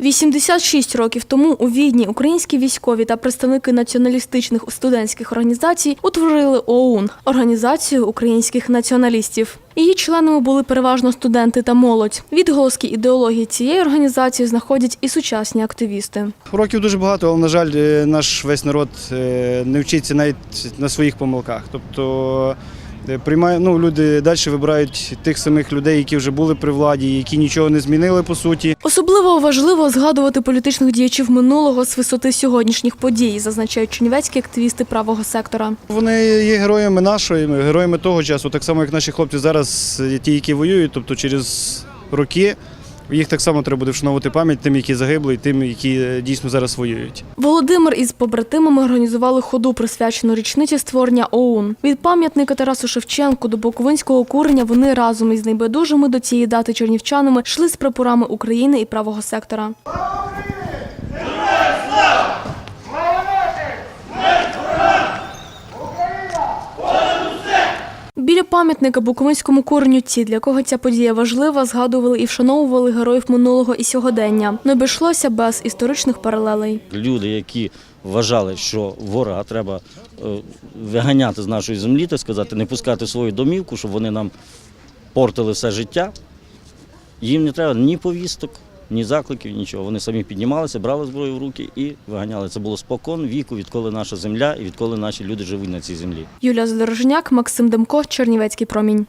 86 років тому у Відні українські військові та представники націоналістичних студентських організацій утворили ОУН – Організацію українських націоналістів. Її членами були переважно студенти та молодь. Відголоски ідеології цієї організації знаходять і сучасні активісти. Років дуже багато, але, на жаль, е, наш весь народ е, не вчиться навіть на своїх помилках. Тобто приймає, ну, люди далі вибирають тих самих людей, які вже були при владі, які нічого не змінили по суті. Особливо важливо згадувати політичних діячів минулого з висоти сьогоднішніх подій, зазначають чернівецькі активісти правого сектора. Вони є героями нашої, героями того часу, так само як наші хлопці зараз, е, ті, які воюють, тобто через роки. Їх так само треба буде вшановувати пам'ять тим, які загибли, і тим, які е, дійсно зараз воюють. Володимир із побратимами організували ходу, присвячену річниці створення ОУН. Від пам'ятника Тарасу Шевченку до Буковинського курення вони разом із найбайдужими до цієї дати чернівчанами йшли з прапорами України і правого сектора. Біля пам'ятника Буковинському куреню ті, для кого ця подія важлива, згадували і вшановували героїв минулого і сьогодення. Не обійшлося без історичних паралелей. Люди, які вважали, що ворога треба е, виганяти з нашої землі, так сказати, не пускати свою домівку, щоб вони нам портили все життя. Їм не треба ні повісток, ні закликів, нічого. Вони самі піднімалися, брали зброю в руки і виганяли. Це було спокон віку, відколи наша земля і відколи наші люди живуть на цій землі. Юлія Задорожняк, Максим Демко, Чернівецький промінь.